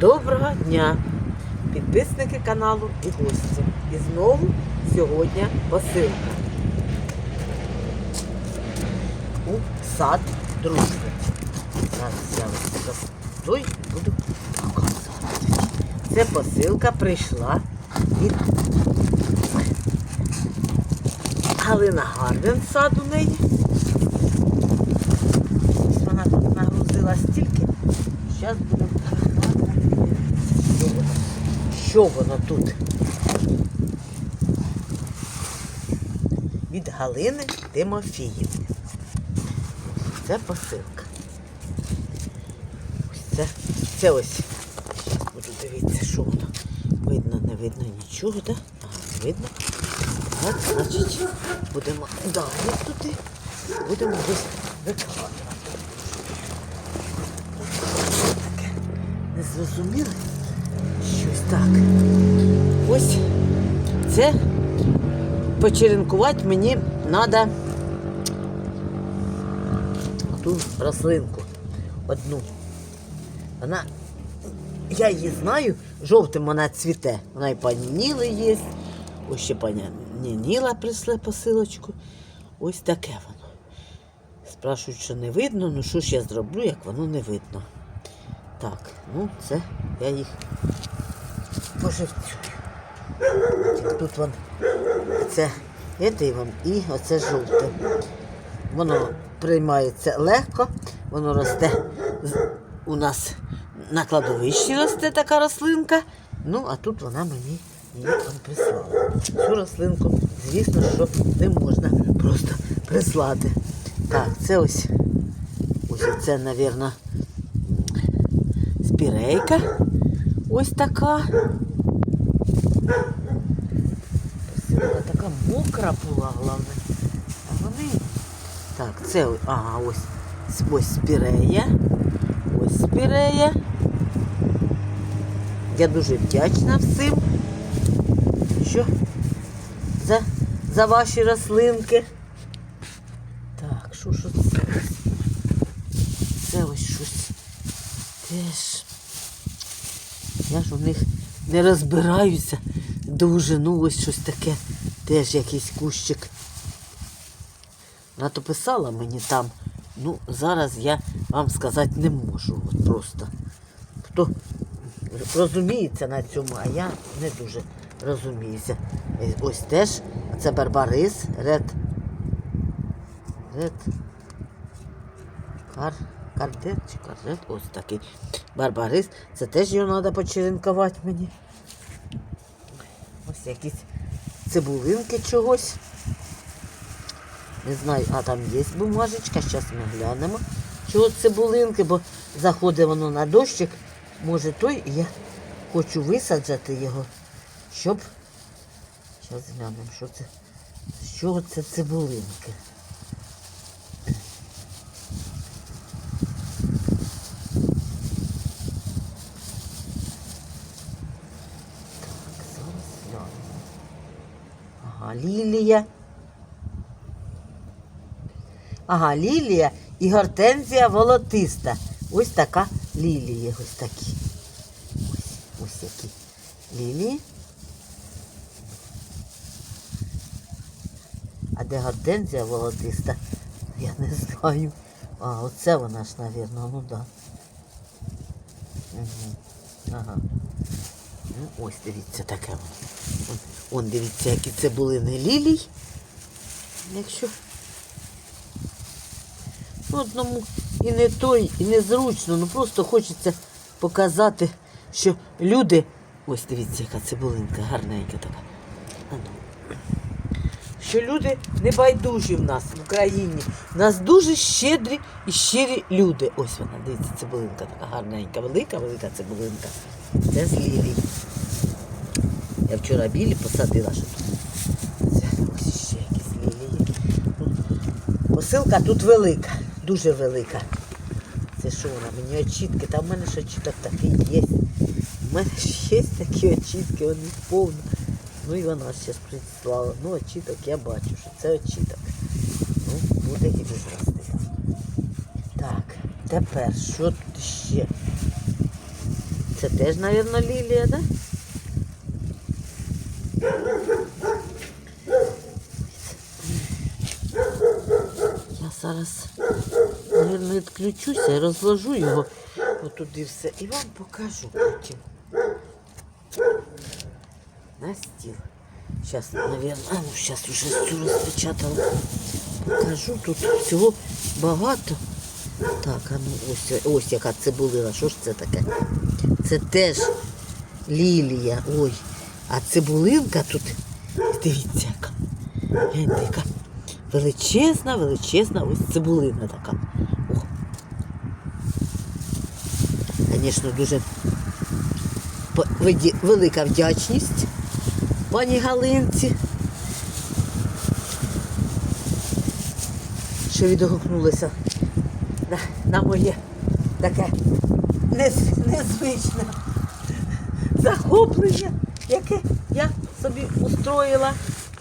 Доброго дня, підписники каналу і гості. І знову сьогодні посилка. У сад дружби. Зараз я застой і буду показувати. Це посилка прийшла від Галина Гарвін сад у неї. Вона тут нагрузила стільки. Зараз будемо розглядати, що воно, що воно тут. Від Галини Тимофіївни. Це посилка. Ось це, це ось. Буду дивитися, що воно. Видно, не видно нічого, так? Да? Ага, видно. Так, значить, будемо далі туди. Будемо десь викладати. Таке незрозуміле. Так. Ось це почеренкувати мені треба ту рослинку одну. Вона, я її знаю, жовтим вона цвіте. Вона і панініли є. Ось ще панініла присле посилочку. Ось таке воно. Спрашують, що не видно, ну що ж я зроблю, як воно не видно. Так, ну це я їх поживцюю. Тут вон це вон, і оце жовте. Воно приймається легко, воно росте у нас на кладовищі росте така рослинка. Ну, а тут вона мені її там прислала. Цю рослинку, звісно, що не можна просто прислати. Так, це ось ось це, мабуть, спірейка. Ось така. Посилка така мокра була, головне. А вони. Так, це ага, ось, ось спірея. Ось спірея. Я дуже вдячна всім, що за, за ваші рослинки. Так, що ж це? Це ось щось теж. Я ж у них не розбираюся дуже. Ну ось щось таке, теж якийсь кущик. Вона то писала мені там. Ну, зараз я вам сказати не можу. От просто. Хто розуміється на цьому, а я не дуже розуміюся. Е, Ось теж це Барбарис, Ред. Ред. Кар. Кардет чи кардет? Ось такий. Барбарис. Це теж його треба почеренкувати мені. Якісь цибулинки чогось. Не знаю, а там є бумажечка, зараз ми глянемо. Чого цибулинки, бо заходить воно на дощик. Може той, я хочу висаджати його, щоб. Зараз глянемо, що це. З чого це цибулинки. Так, зараз глянемо. Ага, лілія. Ага, лілія і гортензія волотиста. Ось така лілія. Ось такі. Ось, ось які лілії. А де гортензія волотиста? Я не знаю. А, оце вона ж, мабуть, ну да. Угу. Ага. Ну, ось дивіться таке воно. Он, дивіться, які цибулини лілій. Якщо одному і не той, і не зручно. Ну просто хочеться показати, що люди. Ось дивіться, яка цибулинка, гарненька така. Що люди не байдужі в нас в Україні. В нас дуже щедрі і щирі люди. Ось вона, дивіться, цибулинка така гарненька, велика, велика цибулинка. Це з лілій. Я вчора білі посадила, що тут. Це ще якісь лілії. Посилка тут велика, дуже велика. Це що вона? Мені очітки, там в мене ж очіток такий є. У мене ж є такі очітки, вони повні. Ну і вона зараз прислала. Ну, очіток я бачу, що це очіток. Ну, буде і вирости. Так, тепер що тут ще? Це теж, мабуть, лілія, да? Я зараз, відключуся розложу його отуди все. І вам покажу потім. На стіл. Зараз, мабуть, ну зараз уже цю розпечатала. Покажу, тут всього багато. Так, а ну ось, ось яка цибулина. Що ж це таке? Це теж лілія. Ой. А цибулинка тут, дивіться, яка. Гляньте, величезна, величезна ось цибулина така. Звісно, дуже велика вдячність пані Галинці. Що відгукнулися на, на моє таке незвичне захоплення, яке я собі устроїла.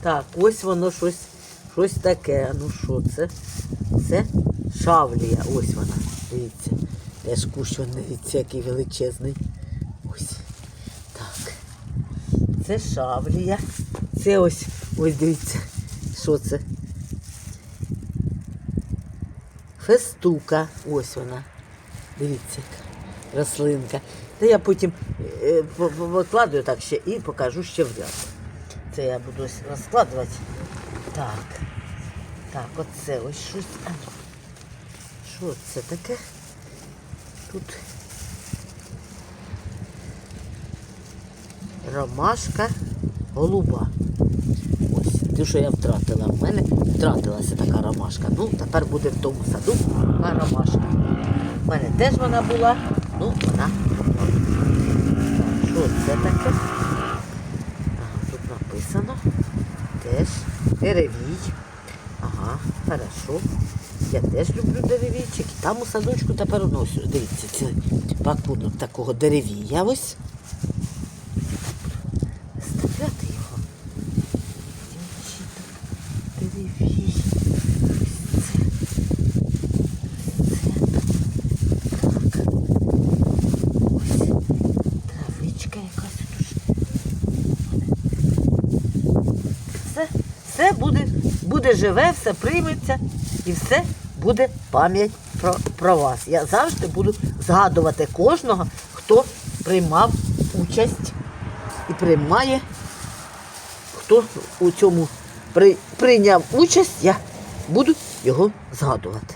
Так, ось воно щось, щось таке. Ну що це? Це шавлія. Ось вона. Дивіться. Теж кущ, вон, дивіться, який величезний. Ось. Так. Це шавлія. Це ось, ось дивіться, що це? Фестука. Ось вона. Дивіться, яка рослинка. Та я потім е, по- так ще і покажу ще в ряд. Це я буду розкладувати. Так. Так, оце ось щось. Що це таке? Тут ромашка голуба. Ось, те, що я втратила. В мене втратилася така ромашка. Ну, тепер буде в тому саду така ромашка. У мене теж вона була, ну вона. Що це таке? Тут написано. Деревій. Ага, хорошо. Я теж люблю деревійчик. Там у садочку тепер ну, дивіться, це пакунок такого деревія ось. Виставляти його. Дівчата, деревій. Ось це. Ось це. Так. Ось травичка якась тут. Все, все буде, буде живе, все прийметься і все буде пам'ять про, про вас. Я завжди буду згадувати кожного, хто приймав участь і приймає, хто у цьому при, прийняв участь, я буду його згадувати.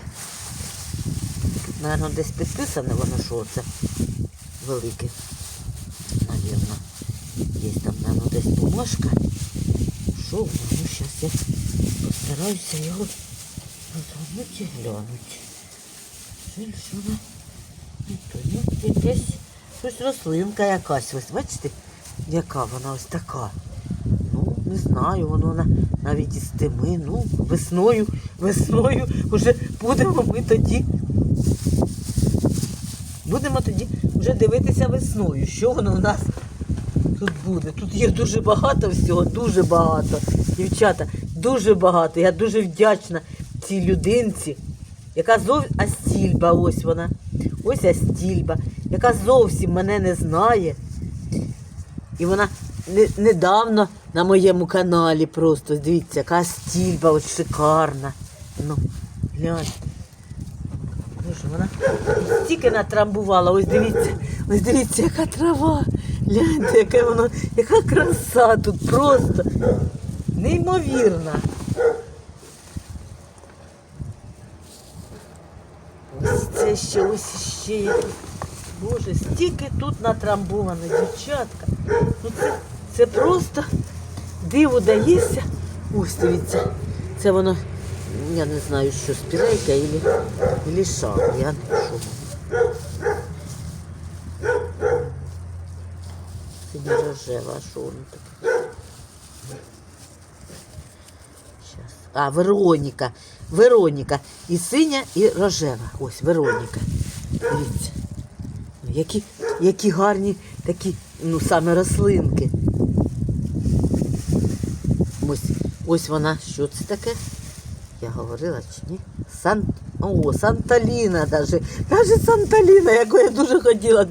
Тут, мабуть, десь підписане воно, що це велике. Навірно. Є там, мабуть, десь бумажка. Що? Ну, зараз я постараюся його розгорнути і глянути. То є якесь щось рослинка якась. Ось бачите, яка вона ось така. Ну, не знаю, воно на, навіть із теми. Ну, весною, весною вже будемо ми тоді. Будемо тоді вже дивитися весною, що воно у нас тут буде. Тут є дуже багато всього, дуже багато. Дівчата, дуже багато. Я дуже вдячна цій людинці, яка зовсім Астільба, ось вона. Ось Астільба, яка зовсім мене не знає. І вона не, недавно на моєму каналі просто, дивіться, яка Астільба, ось шикарна. Ну. Боже, вона стільки натрамбувала. Ось дивіться, ось дивіться, яка трава. Гляньте, яка воно, яка краса тут просто неймовірна. Ось це ще, ось ще якісь. Боже, стільки тут натрамбовано, дівчатка. Ну це, це просто диво дається. Ось дивіться, це воно, я не знаю, що спірейка або, або я не що. Синя рожева, а що воно таке? А, Вероніка. Вероніка. І синя, і рожева. Ось Вероніка. Дивіться. Ну, Які, які гарні такі, ну, саме рослинки. Ось, ось вона, що це таке? Я говорила чи ні? Сан... О, Санталіна даже. Каже Санталіна, яку я дуже хотіла.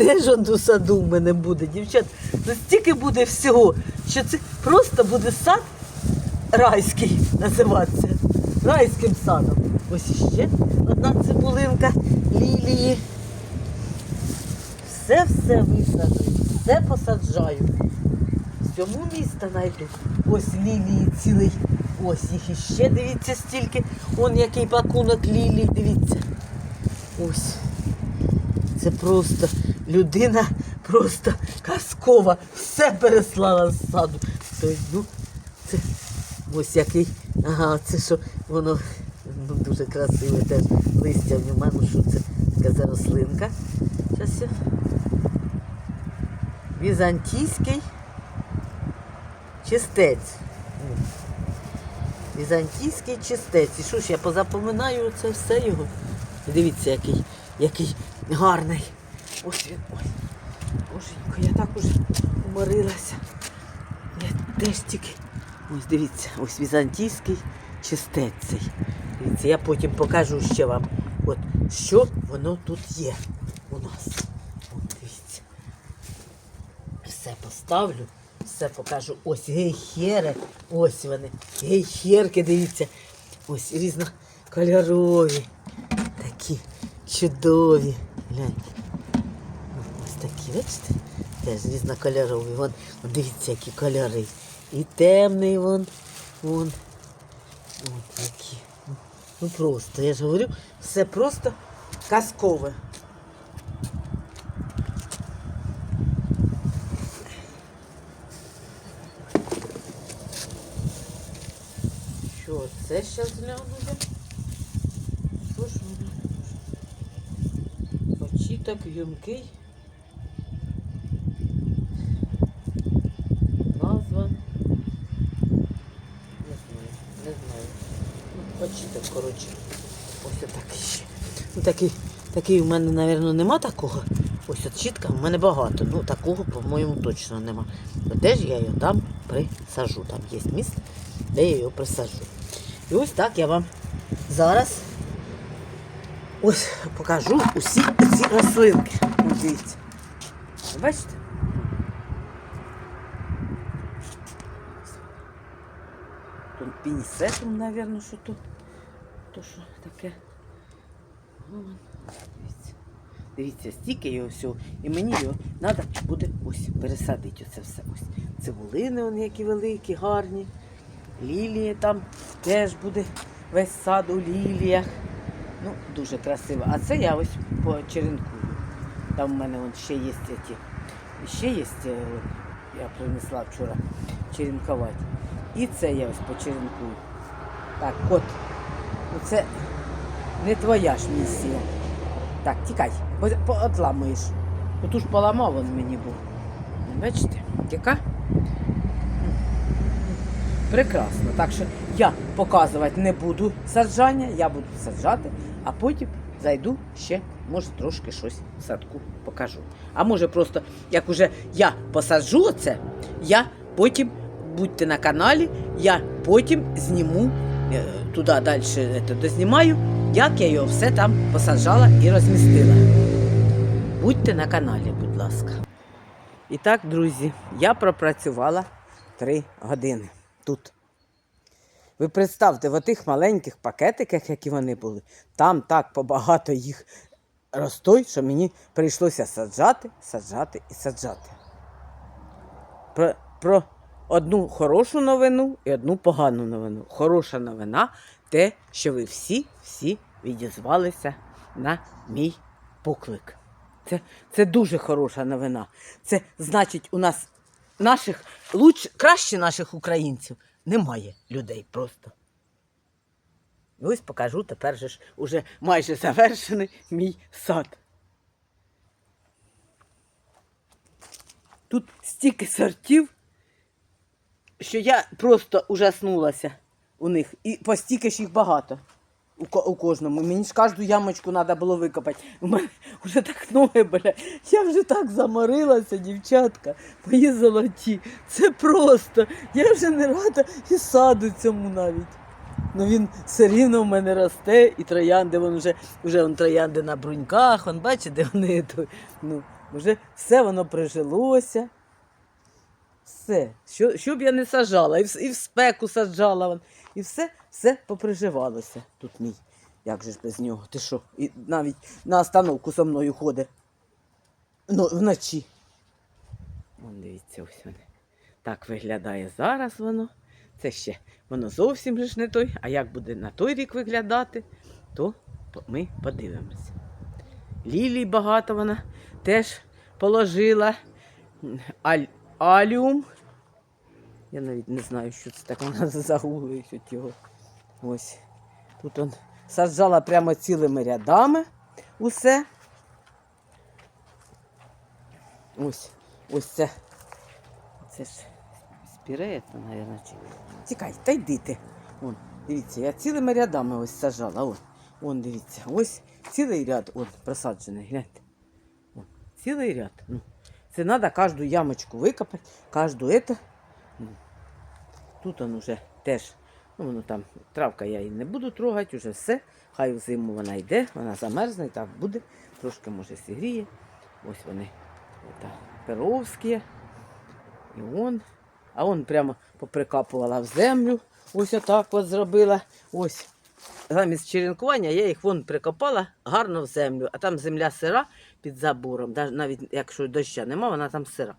Теж у саду в мене буде, дівчат. Ну стільки буде всього, що це просто буде сад райський називатися. Райським садом. Ось іще одна цибулинка лілії. Все-все висаджую, все посаджаю. Всьому міста знайду. Ось лілії цілий. Ось їх іще, дивіться, стільки. Он який пакунок лілій, дивіться. Ось. Це просто людина просто казкова. Все переслала з саду. Тобто, ну, це ось який. Ага, це що воно ну, дуже красиве теж листя в ньому. Ну що це така за рослинка? Зараз я. Візантійський чистець. Візантійський чистець. І що ж я позапоминаю це все його. Дивіться, який, який гарний. Ось він. Ой. Боженько, я так уже уморилася. Я теж тільки. Ось дивіться, ось візантійський чистець цей. Дивіться, я потім покажу ще вам, от, що воно тут є у нас. От, дивіться. Все поставлю, все покажу. Ось гейхери, ось вони. Гейхерки, дивіться. Ось різнокольорові. Такі чудові. Гляньте. Такі, бачите? Теж різнокольорові. Вон, дивіться, які кольори. І темний вон. Вон. Вон такі. Ну просто, я ж говорю, все просто казкове. Що, це зараз гляну я? Що ж воно? Почіток юмкий. Назва. Не знаю, не знаю. Ну, почіток, коротше. Ось отак ще. Ну, такий, такий у мене, мабуть, нема такого. Ось от чітка в мене багато. Ну, такого, по-моєму, точно нема. Де ж я його там присажу? Там є місце, де я його присажу. І ось так я вам зараз ось покажу усі ці рослинки. Дивіться. Бачите? Тут пінісетум, мабуть, що тут. То що таке. Дивіться. Дивіться, стільки його всього. І мені його треба буде ось пересадити оце все. Ось. Цибулини вони які великі, гарні. Лілії там теж буде весь сад у ліліях. Ну, дуже красиво. А це я ось почеренкую. Там в мене вон ще є ті. Ще є, е, я принесла вчора черенкувати. І це я ось почеренкую. Так, ну це не твоя ж місія. Так, тікай, бо отламуєш. Оту ж поламав він мені був. Бачите, яка? Прекрасно. Так що я показувати не буду саджання, я буду саджати, а потім зайду ще, може, трошки щось в садку покажу. А може просто, як уже я посаджу це, я потім будьте на каналі, я потім зніму туди далі дознімаю, як я його все там посаджала і розмістила. Будьте на каналі, будь ласка. І так, друзі, я пропрацювала 3 години тут. Ви представте, в отих маленьких пакетиках, які вони були, там так побагато їх ростой, що мені прийшлося саджати, саджати і саджати. Про, про одну хорошу новину і одну погану новину. Хороша новина те, що ви всі, всі відізвалися на мій поклик. Це, це дуже хороша новина. Це значить, у нас наших луч, краще наших українців немає людей просто. Ось покажу тепер же ж уже майже завершений мій сад. Тут стільки сортів, що я просто ужаснулася у них. І постільки ж їх багато. У, у кожному. Мені ж кожну ямочку треба було викопати. У мене вже так ноги болять. Я вже так заморилася, дівчатка, мої золоті. Це просто. Я вже не рада і саду цьому навіть. Ну він все рівно в мене росте, і троянди, вон вже, вже вон троянди на бруньках, вон бачите, вони то, ну, вже все воно прижилося. Все. Що, що б я не сажала, і в, і в спеку саджала, і все, все поприживалося. Тут мій. Як же ж без нього? Ти що? І навіть на остановку со мною ходить. Ну, вночі. Вон дивіться, ось вони. Так виглядає зараз воно. Це ще воно зовсім ж не той. А як буде на той рік виглядати, то ми подивимося. Лілій багато вона теж положила. Аль, аліум. Я навіть не знаю, що це так вона загуглить от його. Ось. Тут он саджала прямо цілими рядами усе. Ось, ось це. Це ж спіреє, мабуть. Тікай, та йди ти. Вон, дивіться, я цілими рядами ось сажала. Вон, вон дивіться, ось цілий ряд он, просаджений, гляньте. Вон, цілий ряд. Ну, це треба кожну ямочку викопати, кожну это. Тут он уже теж, ну воно там, травка я її не буду трогати, уже все. Хай взиму вона йде, вона замерзне і так буде. Трошки може зігріє. Ось вони. Это, перовські. І он. А он прямо поприкапувала в землю. Ось отак от зробила. Ось. Замість черенкування я їх вон прикопала гарно в землю, а там земля сира під забором, навіть якщо доща нема, вона там сира.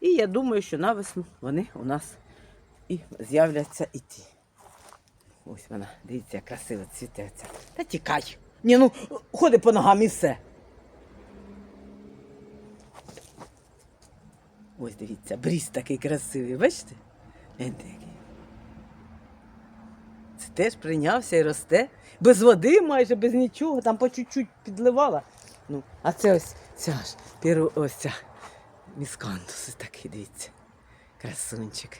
І я думаю, що на весну вони у нас і з'являться і ті. Ось вона, дивіться, як красиво цвітеться. Та тікай. Ні, ну ходи по ногам і все. Ось дивіться, бріз такий красивий, бачите? Це теж прийнявся і росте. Без води майже, без нічого, там по чуть-чуть підливала. Ну, а це ось ця ж ось ця міскантус такий, дивіться. Красунчик.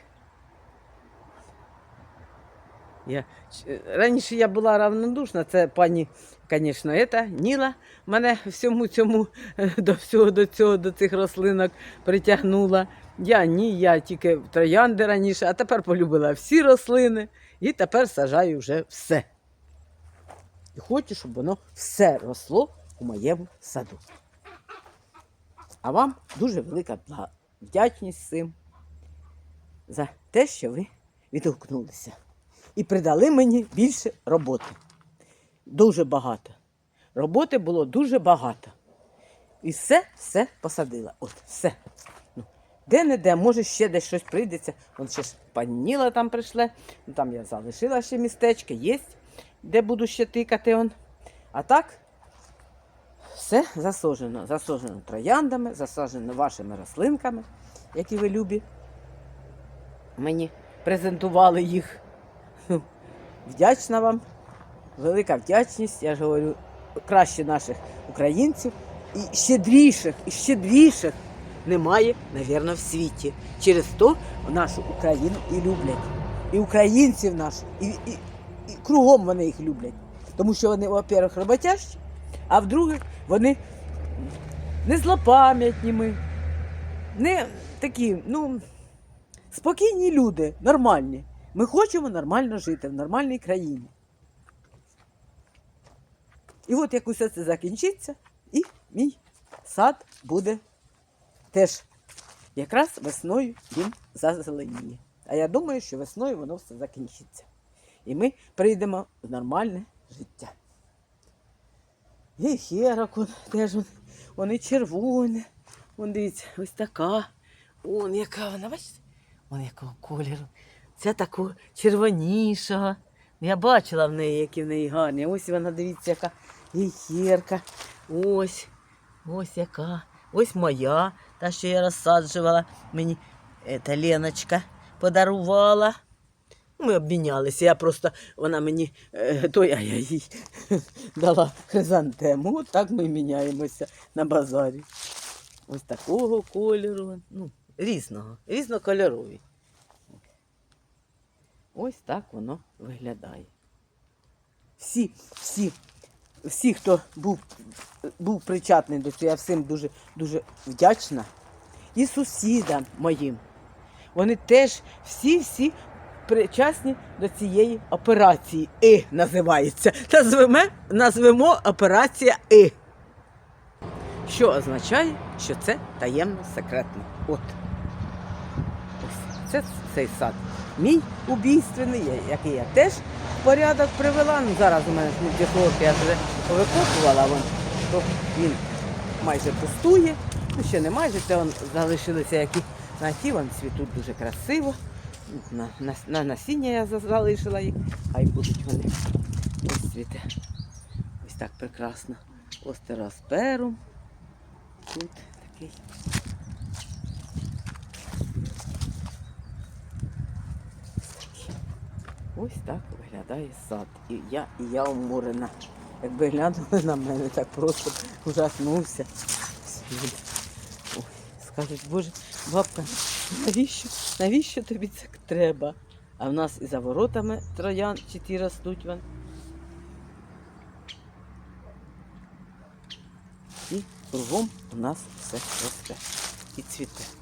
Я, раніше я була равнодушна, це пані, звісно, Ніла мене всьому цьому е, до всього до цього, до цих рослинок притягнула. Я ні, я тільки троянди раніше, а тепер полюбила всі рослини і тепер сажаю вже все. І хочу, щоб воно все росло у моєму саду. А вам дуже велика вдячність цим за те, що ви відгукнулися і придали мені більше роботи. Дуже багато. Роботи було дуже багато. І все, все посадила. От, все. Ну, де-не-де, може, ще десь щось прийдеться. Вон ще ж пані Ніла там прийшла. Ну, там я залишила ще містечко, є, де буду ще тикати. Он. А так, все засаджено. Засаджено трояндами, засаджено вашими рослинками, які ви любі. Мені презентували їх. Вдячна вам. Велика вдячність, я ж говорю, краще наших українців. І щедріших, і щедріших немає, навірно, в світі. Через то нашу Україну і люблять. І українців наших, і, і, і кругом вони їх люблять. Тому що вони, во-первых, роботящі, а в-друге, вони не злопам'ятні не такі, ну, спокійні люди, нормальні. Ми хочемо нормально жити в нормальній країні. І от як усе це закінчиться, і мій сад буде теж якраз весною він зазеленіє. А я думаю, що весною воно все закінчиться. І ми прийдемо в нормальне життя. І херок, он, теж он, вони червоні. Вон дивіться, ось така. Вон яка вона, бачите? Вон якого кольору. Ця такого червонішого. Я бачила в неї, які в неї гарні. Ось вона, дивіться, яка гейхерка. Ось, ось яка. Ось моя, та, що я розсаджувала. Мені ета Леночка подарувала. Ми обмінялися. Я просто, вона мені е, той, а я їй дала хризантему. От так ми міняємося на базарі. Ось такого кольору. Ну, різного, різнокольорові. Ось так воно виглядає. Всі, всі, всі, хто був, був причетний до цього, я всім дуже, дуже вдячна. І сусідам моїм. Вони теж всі-всі причасні до цієї операції. І називається. Назвемо, назвемо операція І. Що означає, що це таємно секретно. От. Ось це цей сад. Мій убійственний, який я теж в порядок привела. Ну, зараз у мене ж не я вже повикопувала, вон, то він майже пустує. Ну, ще не майже, це вон залишилися які на вон цвітуть дуже красиво. На, на, на насіння я залишила їх, хай будуть вони. Ось цвіте. Ось так прекрасно. Остеросперум. Тут такий. Ось так виглядає сад. І я, і я уморена. Якби глянули на мене, так просто ужаснувся. Ой, скажуть, боже, бабка, навіщо, навіщо тобі це треба? А в нас і за воротами троян чи ті ростуть вон. І кругом у нас все росте і цвіте.